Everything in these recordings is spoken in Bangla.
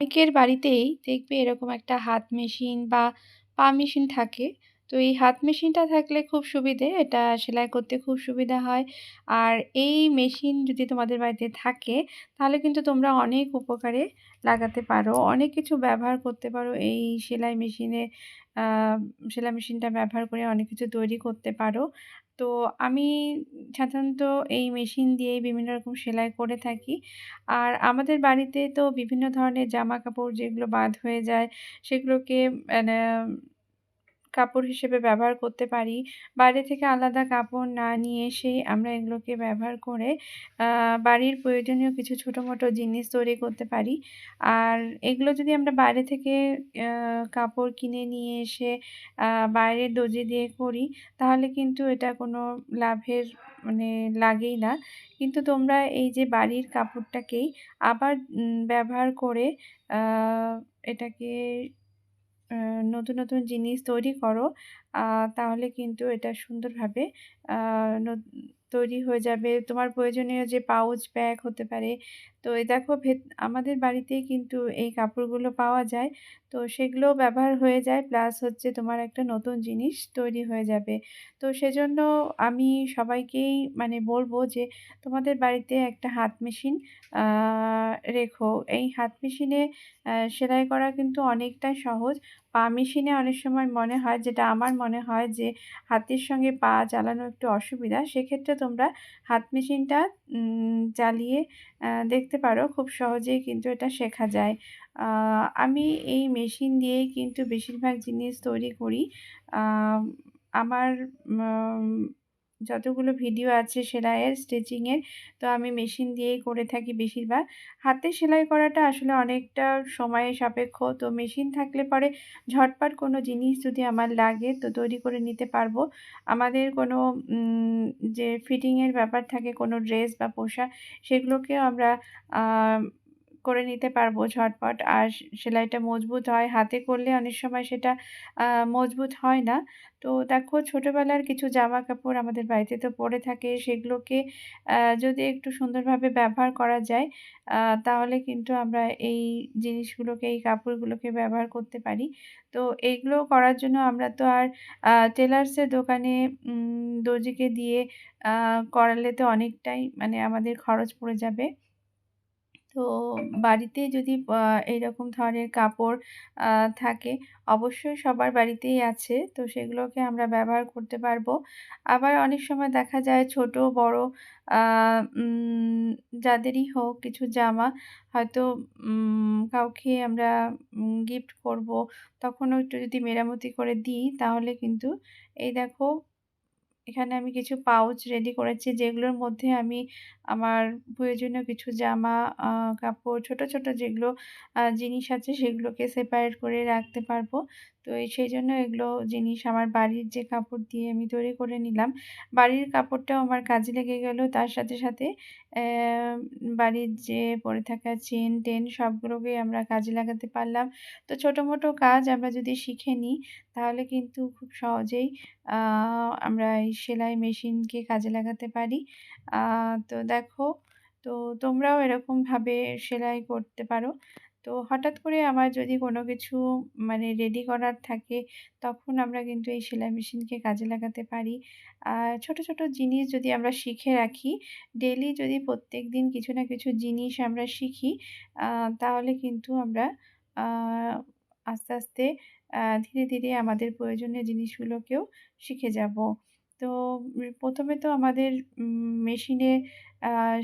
অনেকের বাড়িতেই দেখবে এরকম একটা হাত মেশিন বা পা মেশিন থাকে। তো এই হাত মেশিনটা থাকলে খুব সুবিধে। এটা সেলাই করতে খুব সুবিধা হয়। আর এই মেশিন যদি তোমাদের বাড়িতে থাকে, তাহলে কিন্তু তোমরা অনেক উপকারে লাগাতে পারো। অনেক কিছু ব্যবহার করতে পারো এই সেলাই মেশিনে সেলাই মেশিনটা ব্যবহার করে অনেক কিছু তৈরি করতে পারো। তো আমি সাধারণত এই মেশিন দিয়ে বিভিন্ন রকম সেলাই করে থাকি। আর আমাদের বাড়িতে তো বিভিন্ন ধরনের জামা কাপড় যেগুলো বাদ হয়ে যায়, সেগুলোকে মানে কাপড় হিসেবে ব্যবহার করতে পারি। বাইরে থেকে আলাদা কাপড় না নিয়ে এসেই আমরা এগুলোকে ব্যবহার করে বাড়ির প্রয়োজনীয় কিছু ছোটো-মোটো জিনিস তৈরি করতে পারি। আর এগুলো যদি আমরা বাইরে থেকে কাপড় কিনে নিয়ে এসে বাইরের দর্জি দিয়ে করি, তাহলে কিন্তু এটা কোনো লাভের মানে লাগেই না। কিন্তু তোমরা এই যে বাড়ির কাপড়টাকেই আবার ব্যবহার করে এটাকে নতুন, নতুন জিনিস তৈরি করো তাহলে কিন্তু এটা সুন্দরভাবে তৈরি হয়ে যাবে। তোমার প্রয়োজনীয় যে পাউচ ব্যাগ হতে পারে। তো এই দেখো আমাদের বাড়িতেই কিন্তু এই কাপড়গুলো পাওয়া যায়। তো সেগুলোও ব্যবহার হয়ে যায়, প্লাস হচ্ছে তোমার একটা নতুন জিনিস তৈরি হয়ে যাবে। তো সেজন্য আমি সবাইকেই মানে বলব যে, তোমাদের বাড়িতে একটা হাত মেশিন রেখো। এই হাত মেশিনে সেলাই করা কিন্তু অনেকটাই সহজ। পা মেশিনে অনেক সময় মনে হয়, যেটা আমার মনে হয় যে, হাতের সঙ্গে পা চালানো একটু অসুবিধা। সেক্ষেত্রে তোমরা হাত মেশিনটা চালিয়ে, আ দেখতে পারো। খুব সহজেই কিন্তু এটা শেখা যায়। আমি এই মেশিন দিয়েই কিন্তু বেশিরভাগ জিনিস তৈরি করি। আমার যতগুলো ভিডিও আছে সেলাইয়ের, স্টিচিংয়ের তো আমি মেশিন দিয়েই করে থাকি বেশিরভাগ। হাতে সেলাই করাটা আসলে অনেকটা সময় সাপেক্ষ। তো মেশিন থাকলে পরে ঝটপট কোনো জিনিস যদি আমার লাগে তো তৈরি করে নিতে পারব। আমাদের কোনো যে ফিটিংয়ের ব্যাপার থাকে কোনো ড্রেস বা পোশাক সেগুলোকেও আমরা করে নিতে পারব ঝটপট। আর সেলাইটা মজবুত হয়। হাতে করলে অনেক সময় সেটা মজবুত হয় না। তো দেখো ছোটোবেলার কিছু জামা কাপড় আমাদের বাড়িতে তো পরে থাকে, সেগুলোকে যদি একটু সুন্দরভাবে ব্যবহার করা যায় তাহলে কিন্তু আমরা এই জিনিসগুলোকে, এই কাপড়গুলোকে ব্যবহার করতে পারি। তো এইগুলো করার জন্য আমরা তো আর টেলার্সের দোকানে দর্জিকে দিয়ে করালে তো অনেকটাই মানে আমাদের খরচ পড়ে যাবে। তো বাড়িতে যদি এইরকম ধরনের কাপড় থাকে, অবশ্যই সবার বাড়িতেই আছে। তো সেগুলোকে আমরা ব্যবহার করতে পারব। আবার অনেক সময় দেখা যায় ছোট, বড় যাদেরই হোক কিছু জামা হয়তো কাউকে আমরা গিফট করব। তখনও একটু যদি মেরামতি করে দিই, তাহলে কিন্তু, এই দেখো এখানে আমি কিছু পাউচ রেডি করেছি যেগুলোর মধ্যে আমি আমার প্রয়োজনীয় কিছু জামা কাপড় ছোট, ছোট যেগুলো জিনিস আছে সেগুলোকে সেপারেট করে রাখতে পারব। তো এই সেইজন্য এগুলো জিনিস আমার বাড়ির যে কাপড় দিয়ে আমি তৈরি করে নিলাম। বাড়ির কাপড়টাও আমার কাজে লেগে গেল। তার সাথে, সাথে বাড়ির যে পরে থাকা চেন-টেন সবগুলোকেই আমরা কাজে লাগাতে পারলাম। তো ছোটো-মোটো কাজ আমরা যদি শিখে নিই তাহলে কিন্তু খুব সহজেই আমরা এই সেলাই মেশিনকে কাজে লাগাতে পারি। তো দেখো তো তোমরাও এরকমভাবে সেলাই করতে পারো। তো হঠাৎ করে আমার যদি কোনো কিছু মানে রেডি করার থাকে তখন আমরা কিন্তু এই সেলাই মেশিনকে কাজে লাগাতে পারি। ছোট, ছোট জিনিস যদি আমরা শিখে রাখি, ডেলি যদি প্রত্যেক দিন কিছু না কিছু জিনিস আমরা শিখি তাহলে কিন্তু আমরা আস্তে, আস্তে ধীরে, ধীরে আমাদের প্রয়োজনীয় জিনিসগুলোকেও শিখে যাব। তো প্রথমে তো আমাদের মেশিনে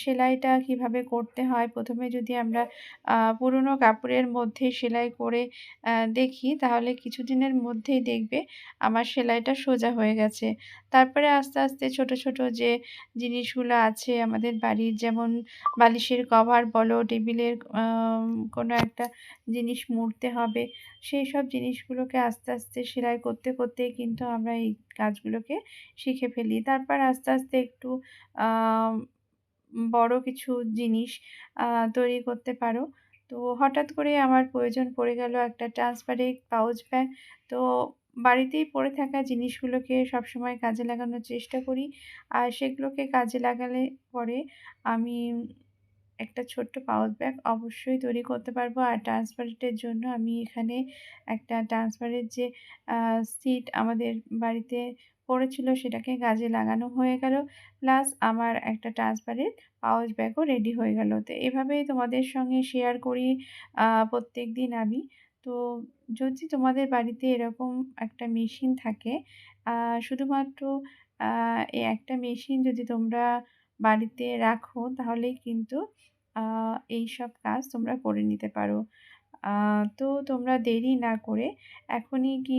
সেলাইটা কীভাবে করতে হয় প্রথমে যদি আমরা পুরোনো কাপড়ের মধ্যে সেলাই করে দেখি তাহলে কিছুদিনের মধ্যেই দেখবে আমার সেলাইটা সোজা হয়ে গেছে। তারপরে আস্তে, আস্তে ছোট, ছোট যে জিনিসগুলো আছে আমাদের বাড়ির যেমন বালিশের কভার বলো, টেবিলের কোনো একটা জিনিস মুড়তে হবে। সেই সব জিনিসগুলোকে আস্তে, আস্তে সেলাই করতে, করতেই কিন্তু আমরা এই কাজগুলোকে শিখে ফেলি। তারপর আস্তে, আস্তে একটু বড় কিছু জিনিস তৈরি করতে পারো। তো হঠাৎ করে আমার প্রয়োজন পড়ে গেল একটা ট্রান্সপারেন্ট পাউচ ব্যাগ। তো বাড়িতেই পড়ে থাকা জিনিসগুলোকে সবসময় কাজে লাগানোর চেষ্টা করি। আর সেগুলোকে কাজে লাগালে পরে আমি একটা ছোট্ট পাউচ ব্যাগ অবশ্যই তৈরি করতে পারব। আর ট্রান্সপারেন্টের জন্য আমি এখানে একটা ট্রান্সপারেন্ট যে সিট আমাদের বাড়িতে পড়েছিল সেটাকে কাজে লাগানো হয়ে গেল। প্লাস আমার একটা ট্রান্সপারেন্ট পাউচ ব্যাগও রেডি হয়ে গেল। তো এভাবেই তোমাদের সঙ্গে শেয়ার করি প্রত্যেক দিন আমি। তো যদি তোমাদের বাড়িতে এরকম একটা মেশিন থাকে শুধুমাত্র এই একটা মেশিন যদি তোমরা বাড়িতে রাখো, তাহলেই কিন্তু এই সব কাজ তোমরা করে নিতে পারো। তো তোমরা দেরি না করে এখনই কি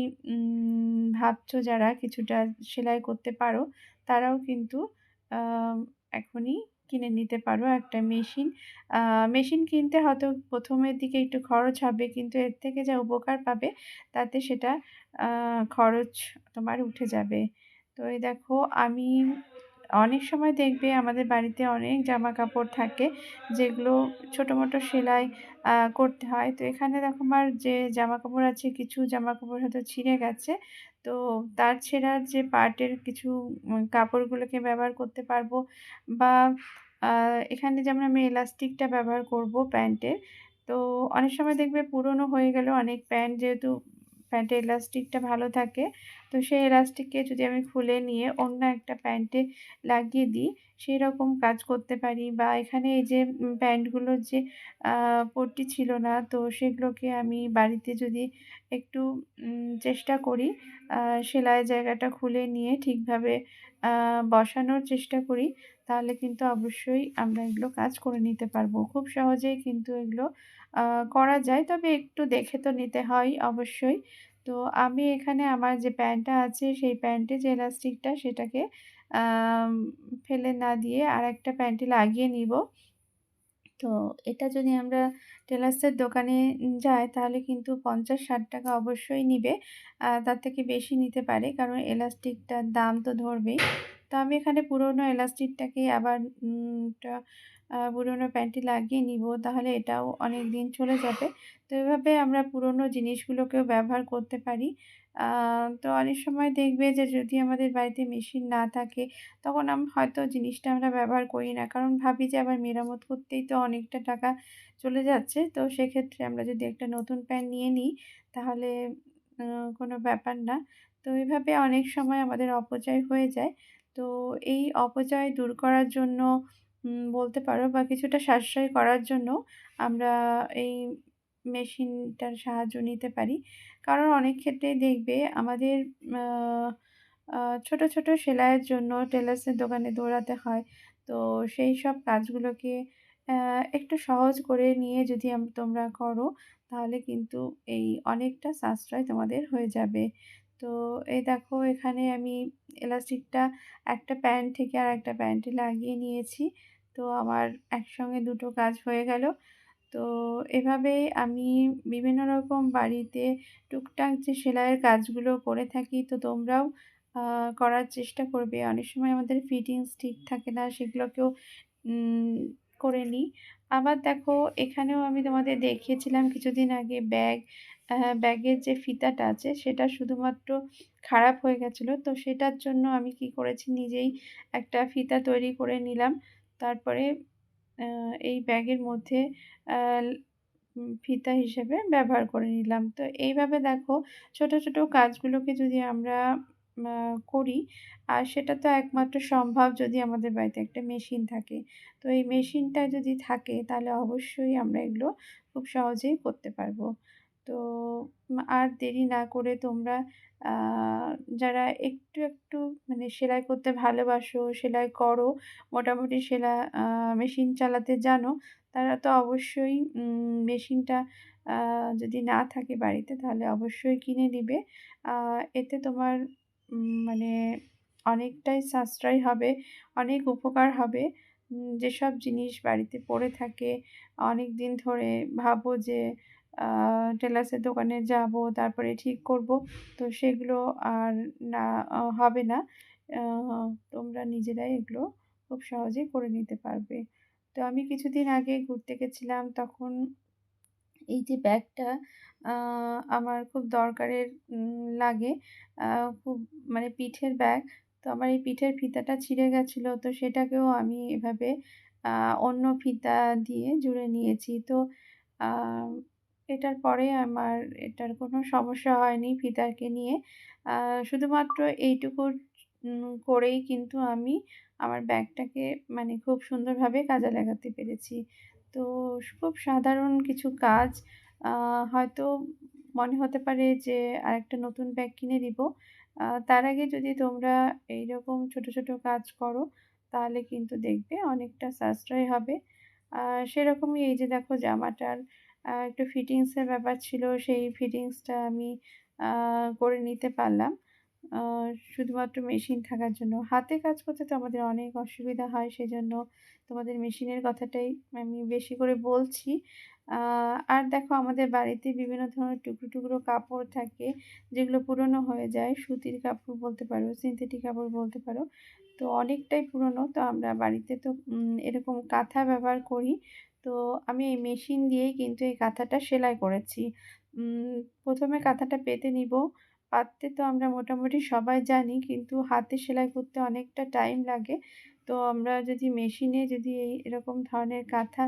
ভাবছ যারা কিছুটা সেলাই করতে পারো, তারাও কিন্তু এখনই কিনে নিতে পারো একটা মেশিন। মেশিন কিনতে হয়তো প্রথমের দিকে একটু খরচ হবে, কিন্তু এর থেকে যা উপকার পাবে, তাতে সেটা খরচ তোমার উঠে যাবে। তো এই দেখো, আমি অনেক সময় দেখবে আমাদের বাড়িতে অনেক জামা কাপড় থাকে যেগুলো ছোটো মোটো সেলাই করতে হয়। তো এখানে দেখো আমার যে জামা কাপড় আছে, কিছু জামা কাপড় হয়তো ছিঁড়ে গেছে। তো তার ছেঁড়ার যে পার্টের কিছু কাপড়গুলোকে ব্যবহার করতে পারব বা এখানে যেমন আমি এলাস্টিকটা ব্যবহার করব প্যান্টের। তো অনেক সময় দেখবে পুরনো হয়ে গেল অনেক প্যান্ট যেহেতু, প্যান্টের এলাস্টিকটা ভালো থাকে। তো সেই এলাস্টিককে যদি আমি খুলে নিয়ে অন্য একটা প্যান্টে লাগিয়ে দিই সেই রকম কাজ করতে পারি। বা এখানে এই যে প্যান্টগুলোর যে পট্টি ছিল না, তো সেগুলোকে আমি বাড়িতে যদি একটু চেষ্টা করি সেলাই জায়গাটা খুলে নিয়ে ঠিকভাবে বসানোর চেষ্টা করি, তাহলে কিন্তু অবশ্যই আমরা এগুলো কাজ করে নিতে পারব। খুব সহজেই কিন্তু এগুলো করা যায়। তবে একটু দেখে তো নিতে হয় অবশ্যই। তো আমি এখানে আমার যে প্যান্টটা আছে, সেই প্যান্টে যে এলাস্টিকটা সেটাকে ফেলে না দিয়ে আর একটা প্যান্টে লাগিয়ে নিব। তো এটা যদি আমরা টেলার্সের দোকানে যাই, তাহলে কিন্তু পঞ্চাশ ষাট টাকা অবশ্যই নিবে। তার থেকে বেশি নিতে পারে, কারণ এলাস্টিকটার দাম তো ধরবেই। তো আমি এখানে পুরোনো এলাস্টিকটাকে আবার পুরোনো প্যান্টটি লাগিয়ে নিব, তাহলে এটাও অনেক দিন চলে যাবে। তো এভাবে আমরা পুরোনো জিনিসগুলোকেও ব্যবহার করতে পারি। তো অনেক সময় দেখবে যে যদি আমাদের বাড়িতে মেশিন না থাকে, তখন আম, হয়তো জিনিসটা আমরা ব্যবহার করি না। কারণ ভাবি যে আবার মেরামত করতেই তো অনেকটা টাকা চলে যাচ্ছে। তো সেক্ষেত্রে আমরা যদি একটা নতুন প্যান্ট নিয়ে নিই, তাহলে কোনো ব্যাপার না। তো এইভাবে অনেক সময় আমাদের অপচয় হয়ে যায়। তো এই অপচয় দূর করার জন্য বলতে পারো বা কিছুটা সাশ্রয় করার জন্য আমরা এই মেশিনটার সাহায্য নিতে পারি। কারণ অনেক ক্ষেত্রেই দেখবে আমাদের ছোট ছোট সেলাইয়ের জন্য টেলার্সের দোকানে দৌড়াতে হয়। তো সেই সব কাজগুলোকে একটু সহজ করে নিয়ে যদি তোমরা করো তাহলে কিন্তু এই অনেকটা সাশ্রয় তোমাদের হয়ে যাবে। তো এই দেখো এখানে আমি এলাস্টিকটা একটা প্যান্ট থেকে আর একটা প্যান্টে লাগিয়ে নিয়েছি। তো আমার একসঙ্গে দুটো কাজ হয়ে গেল। তো এভাবেই আমি বিভিন্ন রকম বাড়িতে টুকটাক যে সেলাইয়ের কাজগুলো করে থাকি, তো তোমরাও করার চেষ্টা করবে। অনেক সময় আমাদের ফিটিংস ঠিক থাকে না, সেগুলোকেও করে নিই আবার দেখো, এখানেও আমি তোমাদের দেখিয়েছিলাম কিছুদিন আগে ব্যাগ ব্যাগের যে ফিতাটা আছে, সেটা শুধুমাত্র খারাপ হয়ে গেছিল। তো সেটার জন্য আমি কি করেছি, নিজেই একটা ফিতা তৈরি করে নিলাম। তারপরে এই ব্যাগের মধ্যে ফিতা হিসেবে ব্যবহার করে নিলাম। তো এইভাবে দেখো, ছোট ছোট কাজগুলোকে যদি আমরা করি, আর সেটা তো একমাত্র সম্ভব যদি আমাদের বাড়িতে একটা মেশিন থাকে। তো এই মেশিনটা যদি থাকে, তাহলে অবশ্যই আমরা এগুলো খুব সহজেই করতে পারব। তো আর দেরি না করে তোমরা যারা একটু একটু মানে সেলাই করতে ভালোবাসো, সেলাই করো, মোটামুটি সেলাই মেশিন চালাতে জানো, তারা তো অবশ্যই মেশিনটা যদি না থাকে বাড়িতে তাহলে অবশ্যই কিনে নিবে। এতে তোমার মানে অনেকটাই সাশ্রয় হবে, অনেক উপকার হবে। যেসব জিনিস বাড়িতে পড়ে থাকে অনেক দিন ধরে ভাবো যে টেলার্সের দোকানে যাব, তারপরে ঠিক করব। তো সেগুলো আর না হবে না। তোমরা নিজেরাই এগুলো খুব সহজেই করে নিতে পারবে। তো আমি কিছুদিন আগে ঘুরতে গেছিলাম, তখন এই যে ব্যাগটা আমার খুব দরকারের লাগে। খুব মানে পিঠের ব্যাগ। তো আমার এই পিঠের ফিতাটা ছিঁড়ে গেছিল, তো সেটাকেও আমি এভাবে অন্য ফিতা দিয়ে জুড়ে নিয়েছি। তো এটার পরে আমার এটার কোনো সমস্যা হয়নি ফিতাকে নিয়ে। শুধুমাত্র এইটুকু করেই কিন্তু আমি আমার ব্যাগটাকে মানে খুব সুন্দরভাবে কাজে লাগাতে পেরেছি। তো খুব সাধারণ কিছু কাজ হয়তো মনে হতে পারে যে আরেকটা নতুন ব্যাগ কিনে দিব। তার আগে যদি তোমরা এইরকম ছোট, ছোট কাজ করো তাহলে কিন্তু দেখবে অনেকটা সাশ্রয় হবে। সেরকমই এই যে দেখো জামাটার একটু ফিটিংস এর ব্যাপার ছিল সেই ফিটিংসটা আমি করে নিতে পারলাম। শুধুমাত্র মেশিন থাকার জন্য। হাতে কাজ করতে তো আমাদের অনেক অসুবিধা হয় সেজন্য তোমাদের মেশিনের কথাটাই আমি বেশি করে বলছি। আর দেখো আমাদের বাড়িতে বিভিন্ন ধরনের টুকরো, টুকরো কাপড় থাকে যেগুলো পুরনো হয়ে যায়। সুতির কাপড় বলতে পারো, সিনথেটিক কাপড় বলতে পারো। তো অনেকটাই পুরনো। তো আমরা বাড়িতে তো এরকম কাঁথা ব্যবহার করি। তো আমি এই মেশিন দিয়েই কিন্তু এই কাঁথাটা সেলাই করেছি। প্রথমে কাঁথাটা পেতে নিব। পাততে তো আমরা মোটামুটি সবাই জানি কিন্তু হাতে সেলাই করতে অনেকটা টাইম লাগে। তো আমরা যদি মেশিনে যদি এই এরকম ধরনের কাঁথা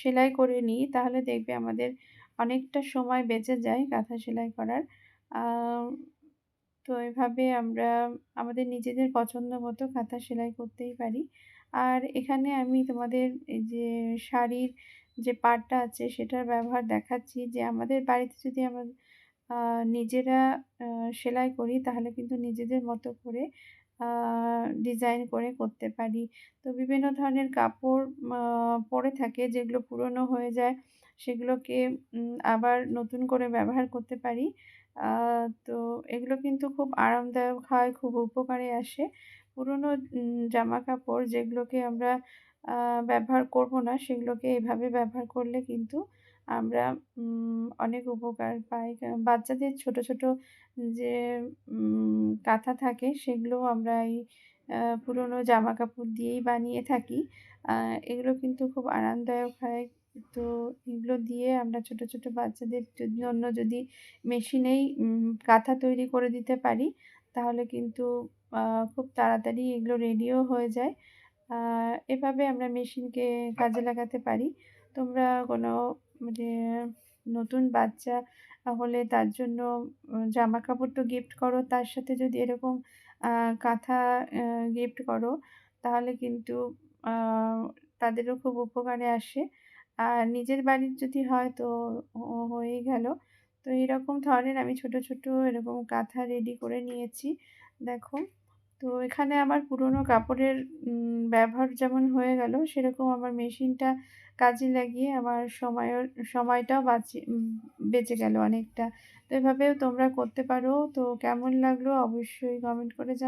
সেলাই করে নিই তাহলে দেখবে আমাদের অনেকটা সময় বেঁচে যায় কাঁথা সেলাই করার। তো এভাবে আমরা আমাদের নিজেদের পছন্দ মতো কাঁথা সেলাই করতেই পারি। আর এখানে আমি তোমাদের এই যে শাড়ির যে পাটটা আছে সেটার ব্যবহার দেখাচ্ছি যে আমাদের বাড়িতে যদি আমরা নিজেরা সেলাই করি তাহলে কিন্তু নিজেদের মতো করে ডিজাইন করে করতে পারি। তো বিভিন্ন ধরনের কাপড় পরে থাকে যেগুলো পুরনো হয়ে যায় সেগুলোকে আবার নতুন করে ব্যবহার করতে পারি। তো এগুলো কিন্তু খুব আরামদায়ক হয়, খুব উপকারে আসে। পুরনো জামা কাপড় যেগুলোকে আমরা ব্যবহার করব না সেগুলোকে এভাবে ব্যবহার করলে কিন্তু আমরা অনেক উপকার পাই। বাচ্চাদের ছোট, ছোট যে কাঁথা থাকে সেগুলোও আমরা এই আ জামা কাপড় দিয়েই বানিয়ে থাকি। এগুলো কিন্তু খুব আরামদায়ক হয়। তো এগুলো দিয়ে আমরা ছোট, ছোট বাচ্চাদের জন্য যদি মেশিনেই কাঁথা তৈরি করে দিতে পারি তাহলে কিন্তু খুব তাড়াতাড়ি এগুলো রেডিও হয়ে যায়। এভাবে আমরা মেশিনকে কাজে লাগাতে পারি। তোমরা কোনো মানে নতুন বাচ্চা হলে তার জন্য জামা কাপড় তো গিফট করো, তার সাথে যদি এরকম কাঁথা গিফট করো তাহলে কিন্তু তাদেরও খুব উপকারে আসে। আর নিজের বাড়ির যদি হয় তো হয়েই গেল। তো এরকম ধরনের আমি ছোট, ছোট এরকম কাঁথা রেডি করে নিয়েছি। দেখো তো এখানে আমার পুরনো কাপড়ের ব্যবহার যেমন হয়ে গেল, সেরকম আমার মেশিনটা কাজে লাগিয়ে আমার সময়ের সময়টাও বাঁচে বেঁচে গেল অনেকটা। তো এভাবেও তোমরা করতে পারো। তো কেমন লাগল অবশ্যই কমেন্ট করে জানা